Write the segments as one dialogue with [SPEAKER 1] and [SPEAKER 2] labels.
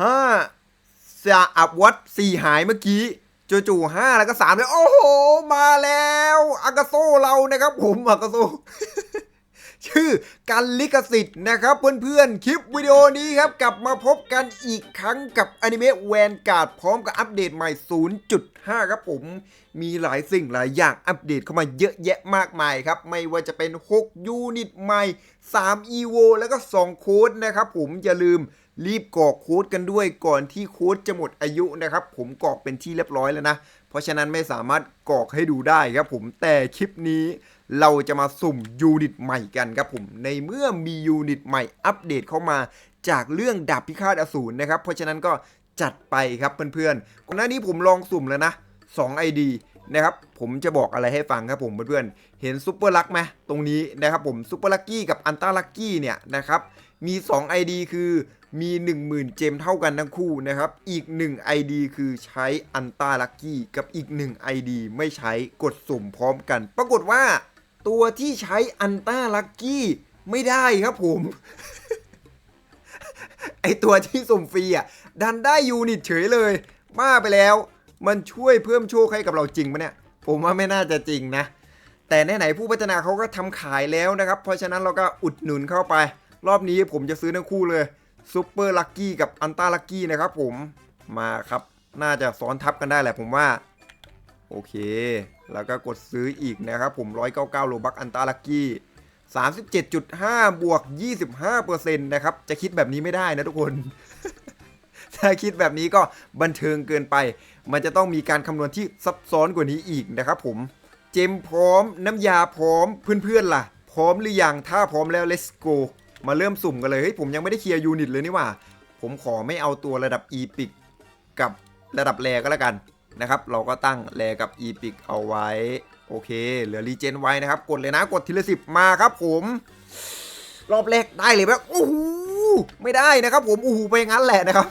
[SPEAKER 1] ห้าสะอับวัดสี่หายเมื่อกี้จู่ๆห้าแล้วก็สามเลยโอ้โห มาแล้วอากาโซเรานะครับ ผมอากาโซชื่อกันลิขสิทธิ์นะครับเพื่อนๆ คลิปวิดีโอนี้ครับ กลับมาพบกันอีกครั้งกับอนิเมะแวนการ์ดพร้อมกับอัปเดตใหม่ 0.5 ครับผม มีหลายสิ่งหลายอย่างอัปเดตเข้ามาเยอะแยะมากมายครับ ไม่ว่าจะเป็น 6 ยูนิตใหม่3 EVO แล้วก็ 2 โค้ดนะครับผมอย่าลืม รีบกรอกโค้ดกันด้วยก่อนที่โค้ดจะหมดอายุนะครับ ผมกรอกเป็นที่เรียบร้อยแล้วนะ เพราะฉะนั้นไม่สามารถกรอกให้ดูได้ครับผมแต่คลิปนี้เราจะมาสุ่มยูนิตใหม่กันครับผมในเมื่อมียูนิตใหม่อัปเดตเข้ามาจากเรื่องดาบพิฆาตอสูรนะครับ เพราะฉะนั้นก็จัดไปครับเพื่อนๆก่อนหน้านี้ผมลองสุ่มแล้วนะ2 ID นะครับผมจะบอกอะไรให้ฟังครับผมเพื่อนๆเห็นซุปเปอร์ลักไหมตรงนี้นะครับผมซุปเปอร์ลักกี้กับอันต้าลักกี้เนี่ยนะครับ มี 2 ID คือมี 10,000 เจมเท่ากันทั้งคู่นะครับ อีก 1 ID คือใช้อันต้าลักกี้กับอีก 1 ID ไม่ใช้กดสุ่มพร้อมกัน ปรากฏว่า ตัวที่ใช้อันต้าลักกี้ไม่ได้ครับผม ไอตัวที่สุ่มฟรีอะ ดันได้ยูนิตเฉยเลยบ้าไปแล้ว มันช่วยเพิ่มโชคให้กับเราจริงปะเนี่ย ผมว่าไม่น่าจะจริงนะ แต่ไหนๆผู้พัฒนาเขาก็ทำขายแล้วนะครับ เพราะฉะนั้นเราก็อุดหนุนเข้าไป รอบนี้ผมจะซื้อทั้งคู่เลยซูเปอร์ลักกี้กับอันต้าลักกี้นะครับผมมาครับ น่าจะซ้อนทับกันได้แหละผมว่า โอเค แล้วก็กดซื้ออีกนะครับผม 199โลบักอันตาลักกี้37.5 บวก 25%นะครับ จะคิดแบบนี้ไม่ได้นะทุกคน ถ้าคิดแบบนี้ก็บันเทิงเกินไป มันจะต้องมีการคำนวณที่ซับซ้อนกว่านี้อีกนะครับผม เจมพร้อม น้ำยาพร้อม เพื่อนๆล่ะ พร้อมหรือยัง ถ้าพร้อมแล้ว let's go มาเริ่มสุ่มกันเลย เฮ้ยผมยังไม่ได้เคลียร์ยูนิตเลยนี่ว่า ผมขอไม่เอาตัวระดับ epic กับระดับแรก็แล้วกันนะครับ เราก็ตั้งแรกับ epic เอาไว้ โอเค เหลือรีเจนไว้นะครับ กดเลยนะ กดทีละสิบมาครับผม รอบแรกได้เลยแบบโอ้โหไม่ได้นะครับ ผมโอ้โหไปงั้นแหละนะครับ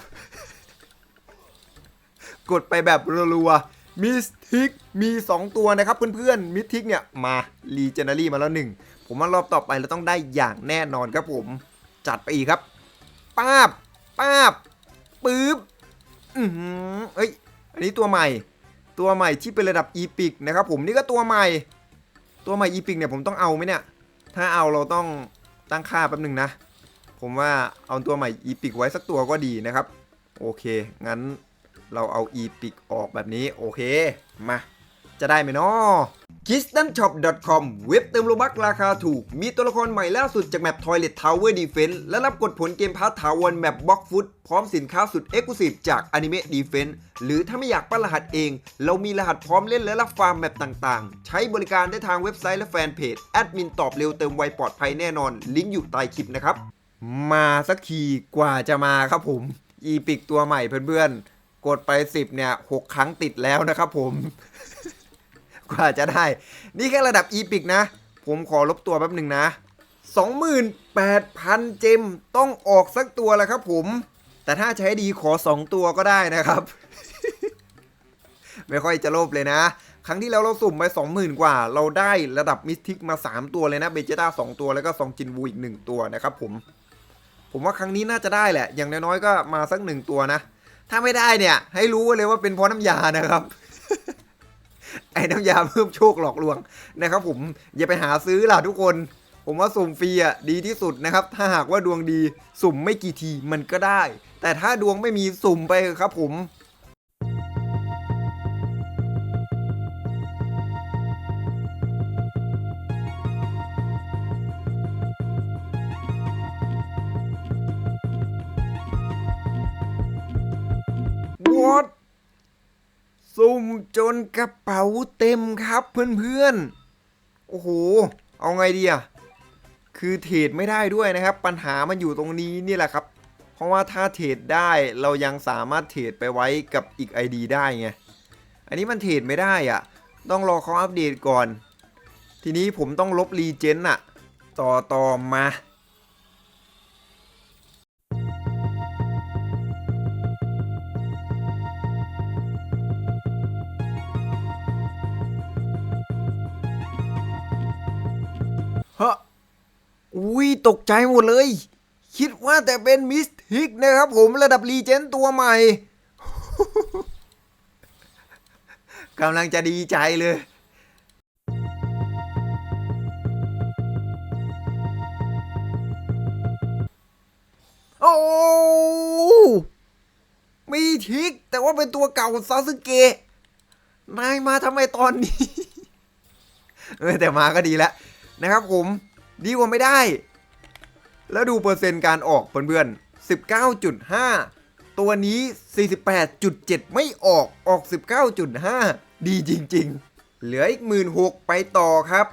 [SPEAKER 1] กดไปแบบรัวๆ มิสทิกมี 2 ตัวนะครับเพื่อนๆมิสทิกเนี่ยมารีเจน a รี่มาแล้วหนึ่งผมว่ารอบต่อไปเราต้องได้อย่างแน่นอนครับผม จัดไปอีกครับป้าบป้าบปึ๊บอือหือเอ้ยอันนี้ตัวใหม่ ตัวใหม่ที่เป็นระดับอีพิกนะครับผมนี่ก็ตัวใหม่ ตัวใหม่อีพิกเนี่ยผมต้องเอาไหมเนี่ย ถ้าเอาเราต้องตั้งค่าแป๊บหนึ่งนะ ผมว่าเอาตัวใหม่อีพิกไว้สักตัวก็ดีนะครับ โอเคงั้น เราเอาอีพิกออกแบบนี้โอเค มา จะได้ไหมเนาะ k i s t a n s h o p c o m เว็บเติมโลบักราคาถูก มีตัวละครใหม่ล่าสุดจากแมป Toilet Tower Defense และรับกดผลเกมพาร์ทาวรแมปบล็อกฟุตพร้อมสินค้าสุด Exclusive จาก Anime Defense หรือถ้าไม่อยากปั้นรหัสเอง เรามีรหัสพร้อมเล่นและรับฟาร์มแมปต่างๆ ใช้บริการได้ทางเว็บไซต์และแฟนเพจแอดมินตอบเร็วเติมไวปลอดภัยแน่นอน ลิงก์อยู่ใต้คลิปนะครับมาสักทีกว่าจะมาครับผมอีพิกตัวใหม่เพื่อนๆ กดไป 10 เนี่ย 6 ครั้งติดแล้วนะครับผม กว่าจะได้ นี่แค่ระดับอีพิกนะ ผมขอลบตัวแป๊บหนึ่งนะ 28,000 เจมต้องออกสักตัวแล้วครับผม แต่ถ้าใช้ดีขอ 2 ตัวก็ได้นะครับ ไม่ค่อยจะโลภเลยนะ ครั้งที่แล้วเราสุ่มไป 20,000 กว่า เราได้ระดับมิสทิกมา 3 ตัวเลยนะ เบจิต้า 2 ตัวแล้วก็ซองจินวูอีก 1 ตัวนะครับผม ผมว่าครั้งนี้น่าจะได้แหละ อย่างน้อยๆก็มาสักหนึ่งตัวนะ ถ้าไม่ได้เนี่ย ให้รู้เลยว่าเป็นเพราะน้ำยานะครับ ไอ้น้ำยาเพิ่มโชคหลอกลวงนะครับ ผมอย่าไปหาซื้อล่ะทุกคน ผมว่าสุ่มฟรีอะดีที่สุดนะครับ ถ้าหากว่าดวงดีสุ่มไม่กี่ทีมันก็ได้ แต่ถ้าดวงไม่มีสุ่มไปเถอะครับผม สุ่มจนกระเป๋าเต็มครับเพื่อนๆ โอ้โห เอาไงดีอะคือเทรดไม่ได้ด้วยนะครับ ปัญหามันอยู่ตรงนี้นี่แหละครับ เพราะว่าถ้าเทรดได้เรายังสามารถเทรดไปไว้กับอีก ID ได้ไง อันนี้มันเทรดไม่ได้อะต้องรอเขาอัปเดตก่อน ทีนี้ผมต้องลบรีเจนอะต่อต่อมา อุ้ยตกใจหมดเลย คิดว่าแต่เป็นมิสททิกนะครับผมระดับรีเจนตัวใหม่กำลังจะดีใจเลยโอ้มีทิก แต่ว่าเป็นตัวเก่าซาสึเกะ นายมาทำไมตอนนี้ เออแต่มาก็ดีแล้วนะครับผม ดีกว่าไม่ได้ แล้วดูเปอร์เซ็นต์การออกเพื่อนๆ19.5 ตัวนี้ 48.7 ไม่ออกออก 19.5 ดีจริง ๆ เหลืออีก16,000ไปต่อครับ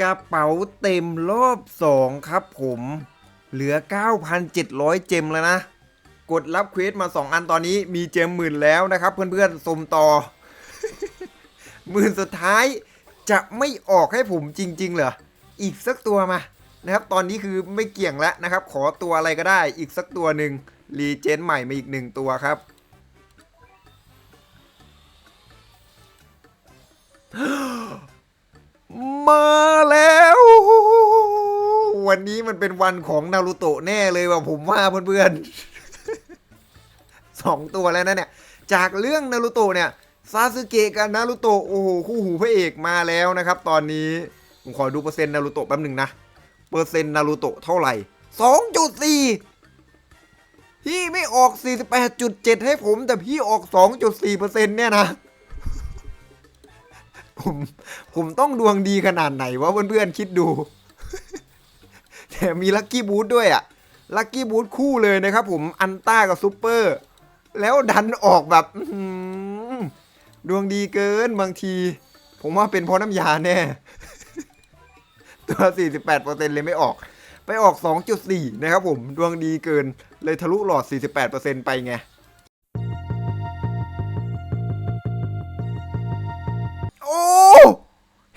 [SPEAKER 1] กระเป๋าเต็มรอบ2ครับผม เหลือ 9,700 เจมแล้วนะ กดรับเควสมา 2 อันตอนนี้มีเจมหมื่นแล้วนะครับเพื่อนๆสมต่อ หมื่นสุดท้ายจะไม่ออกให้ผมจริง ๆ เหรอ อีกสักตัวมานะครับ ตอนนี้คือไม่เกี่ยงแล้วนะครับ ขอตัวอะไรก็ได้อีกสักตัวหนึ่งรีเจนใหม่มาอีกหนึ่งตัวครับ วันนี้มันเป็นวันของนารูโตะแน่เลยว่ะผมว่าเพื่อนๆสองตัวแล้วนะเนี่ย จากเรื่องนารูโตะเนี่ยซาสึเกะกับนารูโตะโอ้โหคู่หูพระเอกมาแล้วนะครับ ตอนนี้ผมขอดูเปอร์เซ็นต์นารูโตะแป๊บหนึ่งนะเปอร์เซ็นต์นารูโตะเท่าไหร่2.4พี่ไม่ออก 48.7 ให้ผม แต่พี่ออก 2.4%เนี่ยนะ ผม ผมต้องดวงดีขนาดไหนวะเพื่อนๆ คิดดู มีลัคกี้บูทด้วยอะลัคกี้บูทคู่เลยนะครับผมอันต้ากับซูเปอร์ แล้วดันออกแบบดวงดีเกินบางที ผมว่าเป็นเพราะน้ำยาแน่ ตัว 48%เลยไม่ออก ไปออก 2.4 นะครับผม ดวงดีเกิน เลยทะลุหลอด 48%ไปไง โอ้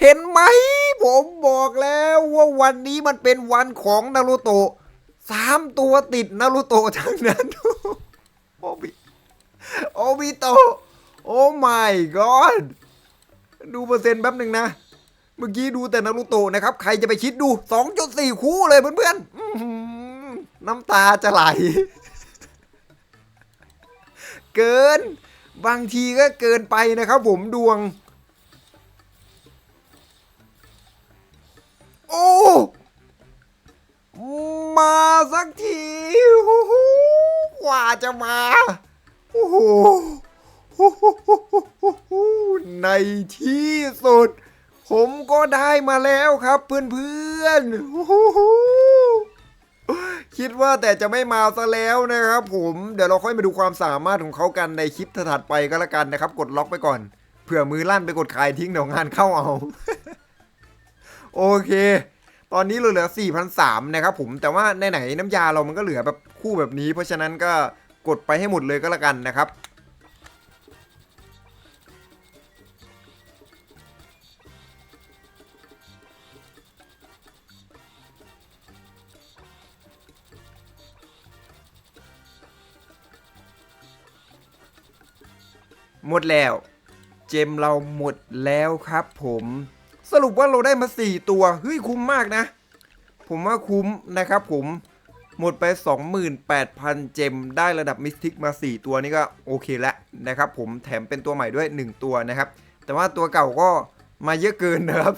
[SPEAKER 1] เห็นไหม ผมบอกแล้วว่าวันนี้มันเป็นวันของนารูโตะสามตัวติดนารูโตะทั้งนั้นโอบิโอบิโตะโอ้ my god ดูเปอร์เซ็นต์แป๊บหนึ่งนะ เมื่อกี้ดูแต่นารูโตะนะครับ ใครจะไปคิดดู 2.4 คู่เลยเพื่อนๆน้ำตาจะไหล เกิน บางทีก็เกินไปนะครับผมดวง มาสักทีกว่าจะมาโอ้โหในที่สุด ผมก็ได้มาแล้วครับเพื่อนๆโอ้โหคิดว่าแต่จะไม่มาซะแล้วนะครับผมเดี๋ยวเราค่อยมาดูความสามารถของเขากันในคลิปถัดไปก็แล้วกันนะครับ กดล็อกไปก่อนเผื่อมือลั่นไปกดขายทิ้งเดี๋ยวงานเข้าเอา โอเค ตอนนี้เราเหลือ 4,003นะครับผมแต่ว่าไหนๆน้ำยาเรามันก็เหลือแบบคู่แบบนี้ เพราะฉะนั้นก็กดไปให้หมดเลยก็แล้วกันนะครับหมดแล้ว เจมเราหมดแล้วครับผม สรุปว่าเราได้มา 4 ตัว เฮ้ย คุ้มมากนะ ผมว่าคุ้มนะครับผมหมดไป 28,000 เจม ได้ระดับมิสติกมา 4 ตัวนี่ก็โอเคแล้วนะครับผมแถมเป็นตัวใหม่ด้วย 1 ตัวนะครับ แต่ว่าตัวเก่าก็มาเยอะเกินนะครับ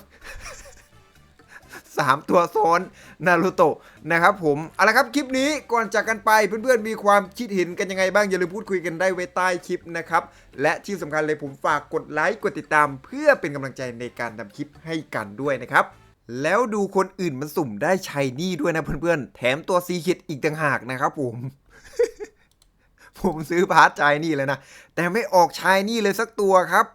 [SPEAKER 1] 3 ตัวซ้อนนารูโตะนะครับผมเอาละครับคลิปนี้ก่อนจากกันไปเพื่อนๆมีความคิดเห็นกันยังไงบ้าง อย่าลืมพูดคุยกันได้ไว้ใต้คลิปนะครับ และที่สำคัญเลยผมฝากกดไลค์กดติดตามเพื่อเป็นกำลังใจในการทำคลิปให้กันด้วยนะครับแล้วดูคนอื่นมันสุ่มได้ชัยนี่ด้วยนะเพื่อนๆ แถมตัวซีคิดอีกต่างหากนะครับผม ผมซื้อพาร์ทชายนี่เลยนะ แต่ไม่ออกชายนี่เลยสักตัวครับ